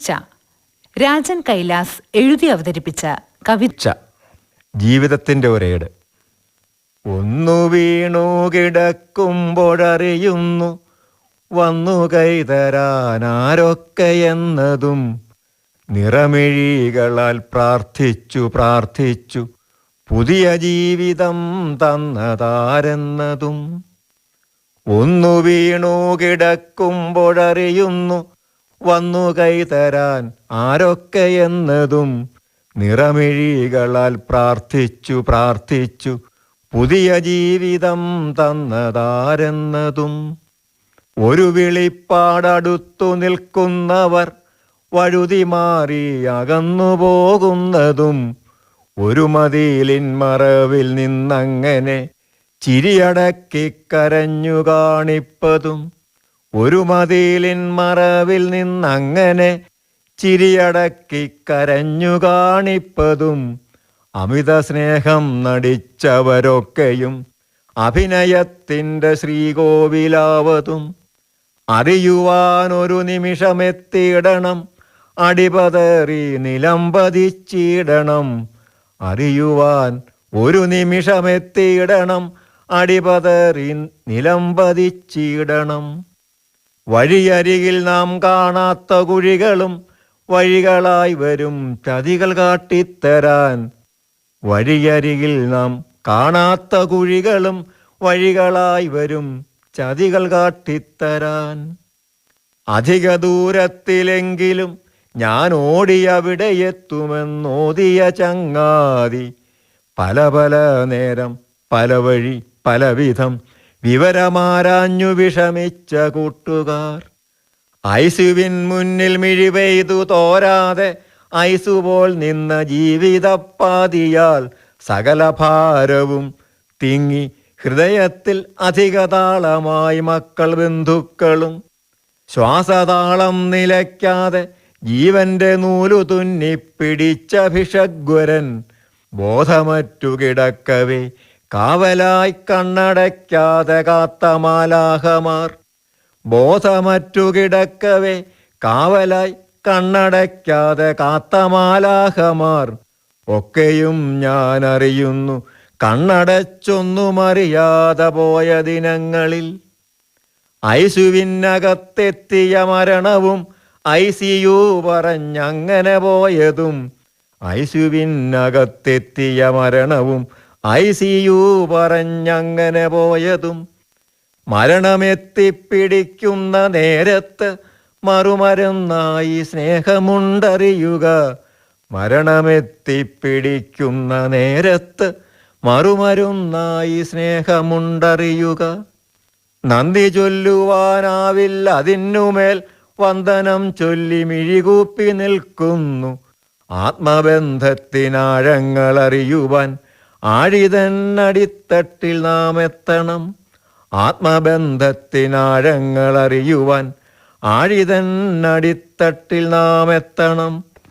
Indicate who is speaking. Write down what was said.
Speaker 1: വീഴ്ച രാജൻ കൈലാസ് എഴുതി അവതരിപ്പിച്ച
Speaker 2: കവിത ജീവിതത്തിന്റെ ഒരേട്. ഒന്നു വീണു കിടക്കുമ്പോഴറിയുന്നു. വന്നു കൈതരാനാരൊക്കെയെന്നതും നിറമിഴികളാൽ പ്രാർത്ഥിച്ചു പ്രാർത്ഥിച്ചു. പുതിയ ജീവിതം തന്നതാരെന്നതും. ഒന്നു വീണു കിടക്കുമ്പോഴറിയുന്നു. വന്നു കൈതരാൻ ആരൊക്കെ എന്നതും നിറമിഴികളാൽ പ്രാർത്ഥിച്ചു പ്രാർത്ഥിച്ചു. പുതിയ ജീവിതം തന്നതാരെന്നതും ഒരു വിളിപ്പാടടുത്തു നിൽക്കുന്നവർ വഴുതി മാറി അകന്നു പോകുന്നതും ഒരു മതിലിൻ മറവിൽ നിന്നങ്ങനെ ചിരിയടക്കി കരഞ്ഞു കാണിപ്പതും ഒരു മതിലിൻ മറവിൽ നിന്നങ്ങനെ ചിരിയടക്കി കരഞ്ഞു കാണിപ്പതും അമിത സ്നേഹം നടിച്ചവരൊക്കെയും അഭിനയത്തിന്റെ ശ്രീകോവിലാവതും അറിയുവാൻ ഒരു നിമിഷമെത്തിയിടണം അടിപതറി നിലംപതിച്ചിടണം അറിയുവാൻ ഒരു നിമിഷമെത്തിയിടണം അടിപതറി നിലംപതിച്ചിടണം വഴിയരികിൽ നാം കാണാത്ത കുഴികളും വഴികളായി വരും ചതികൾ കാട്ടിത്തരാൻ. വഴിയരികിൽ നാം കാണാത്ത കുഴികളും വഴികളായി വരും ചതികൾ കാട്ടിത്തരാൻ. അധിക ദൂരത്തിലെങ്കിലും ഞാൻ ഓടിയവിടെ എത്തുമെന്നോതിയ ചങ്ങാതി. പല പല നേരം പല വഴി പലവിധം വിവരമാരാഞ്ഞു വിഷമിച്ച കൂട്ടുകാർ. ഐസുവിൻ മുന്നിൽ മിഴി പെയ്തു തോരാതെ ഐസുപോൽ നിന്ന ജീവിതപ്പാതിയാൽ സകല ഭാരവും തിങ്ങി ഹൃദയത്തിൽ അധികതാളമായി മക്കൾ ബന്ധുക്കളും. ശ്വാസതാളം നിലയ്ക്കാതെ ജീവന്റെ നൂലു തുന്നിപ്പിടിച്ച ഭിഷഗ്വരൻ ബോധമറ്റു കിടക്കവേ കാവലായി കണ്ണടയ്ക്കാതെ കാത്ത മാലാഹമാർ. ബോധമറ്റു കിടക്കവേ കാവലായി കണ്ണടയ്ക്കാതെ കാത്ത മാലാഹമാർ. ഒക്കെയും ഞാൻ അറിയുന്നു കണ്ണടച്ചൊന്നും അറിയാതെ പോയ ദിനങ്ങളിൽ. ഐസുവിനകത്തെത്തിയ മരണവും ഐ സി യു പറഞ്ഞങ്ങനെ പോയതും ഐസുവിനകത്തെത്തിയ മരണവും ഐ സി യു പറഞ്ഞങ്ങനെ പോയതും മരണമെത്തിപ്പിടിക്കുന്ന നേരത്ത് മറുമരുന്നായി സ്നേഹമുണ്ടറിയുക. മരണമെത്തിപ്പിടിക്കുന്ന നേരത്ത് മറുമരുന്നായി സ്നേഹമുണ്ടറിയുക. നന്ദി ചൊല്ലുവാനാവില്ല അതിനുമേൽ വന്ദനം ചൊല്ലി മിഴികൂപ്പി നിൽക്കുന്നു. ആത്മബന്ധത്തിനാഴങ്ങൾ അറിയുവാൻ ആഴിതന്നടിത്തട്ടിൽ നാം എത്തണം ആത്മബന്ധത്തിനാഴങ്ങൾ അറിയുവാൻ ആഴിതന്നടിത്തട്ടിൽ നാം എത്തണം